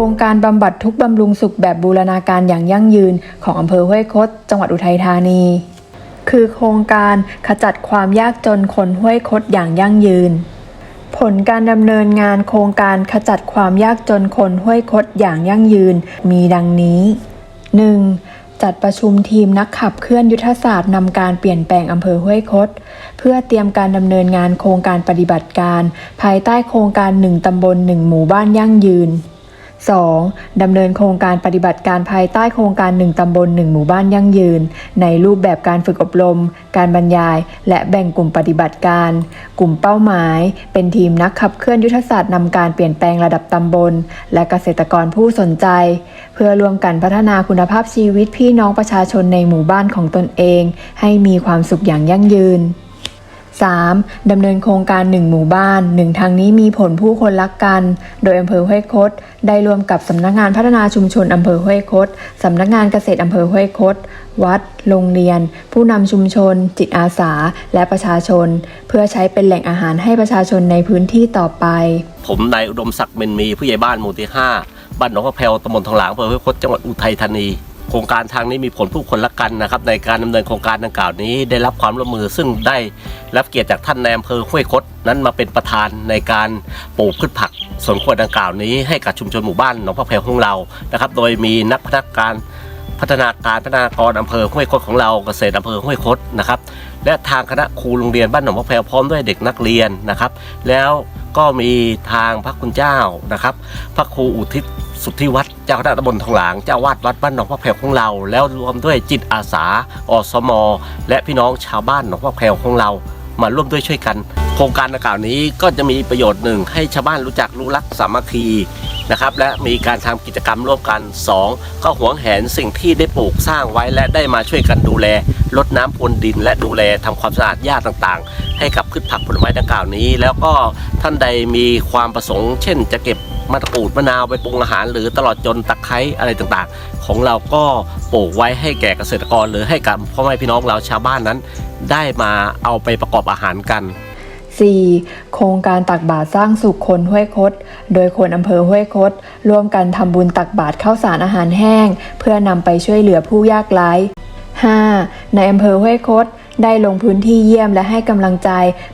ครงการบำบัดทุกบำรุงสุขแบบบูรณาการอย่างยั่งยืนของอำเภอห้วยคด จังหวัดอุทัยธานี คือโครงการขจัดความยากจนคนห้วยคดอย่างยั่งยืน ผลการดำเนินงานโครงการขจัดความยากจนคนห้วยคดอย่างยั่งยืนมีดังนี้ 1. จัดประชุมทีมนักขับเคลื่อนยุทธศาสตร์นำการเปลี่ยนแปลงอำเภอห้วยคด เพื่อเตรียมการดำเนินงานโครงการปฏิบัติการ ภายใต้โครงการ 1 ตำบล 1 หมู่บ้านยั่งยืน 2. ดำเนินโครงการปฏิบัติการภายใต้โครงการ 1 ตำบล 1 หมู่บ้านยั่งยืน ในรูปแบบการฝึกอบรม การบรรยาย และแบ่งกลุ่มปฏิบัติการ กลุ่มเป้าหมาย เป็นทีมนักขับเคลื่อนยุทธศาสตร์นำการเปลี่ยนแปลงระดับตำบล และเกษตรกรผู้สนใจ เพื่อร่วมกันพัฒนาคุณภาพชีวิตพี่น้องประชาชนในหมู่บ้านของตนเอง ให้มีความสุขอย่างยั่งยืน 3. ดำเนินโครงการ 1 หมู่บ้าน 1 ทางนี้มีผลผู้คนรักกัน โดยอำเภอห้วยคด ได้รวมกับสำนักงานพัฒนาชุมชนอำเภอห้วยคด สำนักงานเกษตรอำเภอห้วยคด วัด โรงเรียน ผู้นำชุมชน จิตอาสา และประชาชน เพื่อใช้เป็นแหล่งอาหารให้ประชาชนในพื้นที่ต่อไป ผมนายอุดมศักดิ์เมนมีผู้ใหญ่บ้านหมู่ที่5บ้านหนองพระแพวตำบลทองหลางอำเภอห้วยคดจังหวัดอุทัยธานี โครงการทางนี้มีผลผู้คนละกันนะครับในการดำเนินโครงการดังกล่าวนี้ ได้รับความร่วมมือซึ่งได้รับเกียรติจากท่านในอำเภอห้วยคดนั้นมาเป็นประธานในการปลูกพืชผักสวนครัวดังกล่าวนี้ให้กับชุมชนหมู่บ้านหนองพระแพวของเรานะครับ โดยมีนักพัฒนาการพัฒนาการพัฒนากรอำเภอห้วยคดของเราเกษตรอำเภอห้วยคดนะครับและทางคณะครูโรงเรียนบ้านหนองพะแพรพร้อมด้วยเด็กนักเรียนนะครับ แล้วก็มีทางพระคุณเจ้านะครับ พระครูอุทิศ สุทธิวัฒน์เจ้าคณะตำบลทองหลางเจ้าวาดวัดบ้านหนองพระแพรของเรา แล้วรวมด้วยจิตอาสาอสม และพี่น้องชาวบ้านหนองพระแพรของเรา มาร่วมด้วยช่วยกัน โครงการดังกล่าวนี้ก็จะมีประโยชน์หนึ่งให้ชาวบ้านรู้จักรู้รักสามัคคีนะครับและมีการทำกิจกรรมร่วมกัน 2. ก็หวงแหนสิ่งที่ได้ปลูกสร้างไว้และได้มาช่วยกันดูแลลดน้ำพรวนดิน และดูแลทำความสะอาดหญ้าต่างๆ ให้กับพืชผักผลไม้ดังกล่าวนี้ แล้วก็ท่านใดมีความประสงค์ เช่น จะเก็บ มะกรูดมะนาวไปปรุงอาหาร หรือตลอดจนตะไคร้อะไรต่างๆ ของเราก็ปลูกไว้ให้แก่เกษตรกรหรือให้กับพ่อแม่พี่น้องเราชาวบ้านนั้น ได้มาเอาไปประกอบอาหารกัน 4. โครงการตักบาตรสร้างสุขคนห้วยคด โดยคนอำเภอห้วยคดร่วมกันทำบุญตักบาตรข้าวสารอาหารแห้ง เพื่อนำไปช่วยเหลือผู้ยากไร้ 5. ในอำเภอห้วยคด ได้ลงพื้นที่เยี่ยมและให้กำลังใจ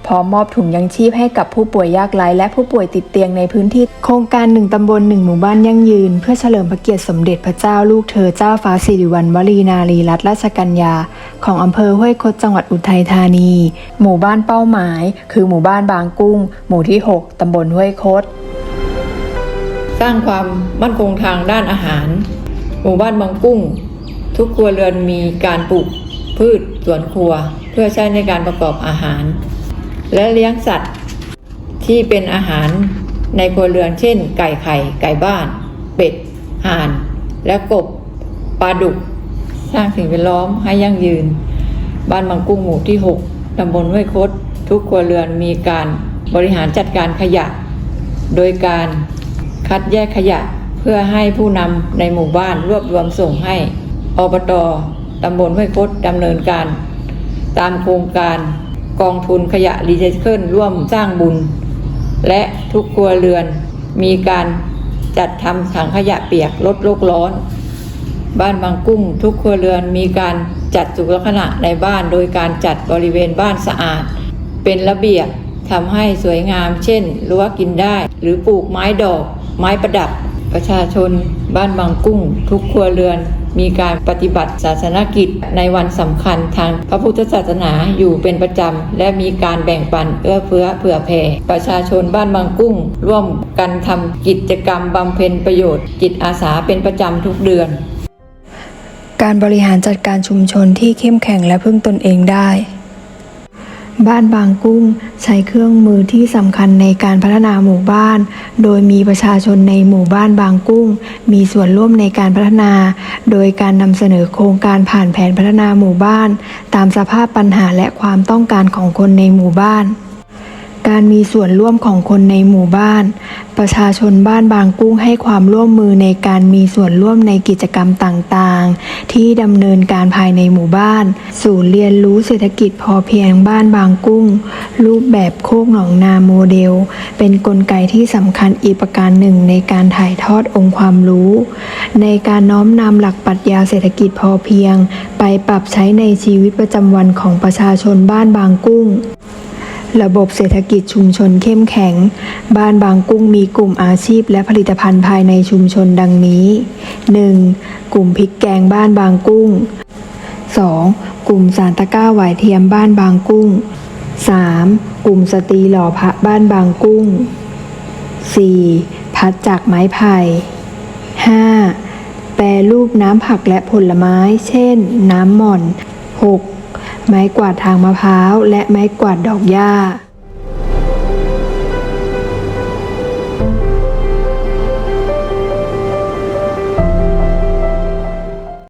พร้อมมอบถุงยังชีพให้กับผู้ป่วยยากไร้และผู้ป่วยติดเตียงในพื้นที่ โครงการหนึ่งตำบลหนึ่งหมู่บ้านยั่งยืน เพื่อเฉลิมพระเกียรติสมเด็จพระเจ้าลูกเธอเจ้าฟ้าสิริวัณวรีนารีรัตนราชกัญญา ของอำเภอห้วยคดจังหวัดอุทัยธานี หมู่บ้านเป้าหมาย คือหมู่บ้านบางกุ้ง หมู่ที่ 6ตำบลห้วยคดสร้างความมั่นคงทางด้านอาหาร หมู่บ้านบางกุ้ง ทุกครัวเรือนมีการปลูกพืช สวนครัว เพื่อใช้ในการประกอบอาหาร และเลี้ยงสัตว์ที่เป็นอาหารในครัวเรือนเช่น ไก่ไข่ ไก่บ้าน เป็ด ห่าน และกบปลาดุก สร้างสิ่งแวดล้อมให้ยั่งยืน บ้านบางกุ้งหมู่ที่ 6ตำบลห้วยคดทุกครัวเรือนมีการบริหารจัดการขยะ โดยการคัดแยกขยะเพื่อให้ผู้นำในหมู่บ้านรวบรวมส่งให้อบต ตำบลห้วยคดดำเนินการ ตามโครงการกองทุนขยะรีไซเคิลร่วมสร้างบุญ และทุกครัวเรือนมีการจัดทำถังขยะเปียกลดโลกร้อน บ้านบางกุ้งทุกครัวเรือนมีการจัดสุขลักษณะในบ้านโดยการจัดบริเวณบ้านสะอาด เป็นระเบียบทำให้สวยงาม เช่นรั้วกินได้ หรือปลูกไม้ดอก ไม้ประดับ ประชาชน บ้านบางกุ้ง ทุกครัวเรือน มีการปฏิบัติศาสนกิจในวันสำคัญทางพระพุทธศาสนาอยู่เป็นประจำ และมีการแบ่งปันเอื้อเฟื้อเผื่อแผ่ประชาชนบ้านบางกุ้ง ร่วมกันทำกิจกรรมบำเพ็ญประโยชน์ จิตอาสาเป็นประจำทุกเดือน การบริหารจัดการชุมชนที่เข้มแข็งและพึ่งตนเองได้ บ้านบางกุ้งใช้เครื่องมือที่สำคัญในการพัฒนาหมู่บ้าน โดยมีประชาชนในหมู่บ้านบางกุ้ง มีส่วนร่วมในการพัฒนา โดยการนำเสนอโครงการผ่านแผนพัฒนาหมู่บ้าน ตามสภาพปัญหาและความต้องการของคนในหมู่บ้าน การมีส่วนร่วมของคนในหมู่บ้าน ประชาชนบ้านบางกุ้งให้ความร่วมมือในการมีส่วนร่วมในกิจกรรมต่างๆ ที่ดำเนินการภายในหมู่บ้าน ศูนย์เรียนรู้เศรษฐกิจพอเพียงบ้านบางกุ้ง รูปแบบโคกหนองนาโมเดล เป็นนกลไกที่สำคัญอีกประการหนึ่งในการถ่ายทอดองค์ความรู้ ในการน้อมนำหลักปรัชญาเศรษฐกิจพอเพียง ไปปรับใช้ในชีวิตประจำวันของประชาชนบ้านบางกุ้ง ระบบเศรษฐกิจชุมชนเข้มแข็ง บ้านบางกุ้งมีกลุ่มอาชีพและผลิตภัณฑ์ภายในชุมชนดังนี้ 1. กลุ่มพริกแกงบ้านบางกุ้ง 2. กลุ่มสารตะก้าไหวเทียมบ้านบางกุ้ง 3. กลุ่มสตรีหล่อพระบ้านบางกุ้ง 4. พัดจากไม้ไผ่ 5. แปรรูปน้ำผักและผลไม้ เช่น น้ำหม่อน 6. ไม้กวาดทางมะพร้าว และไม้กวาดดอกหญ้า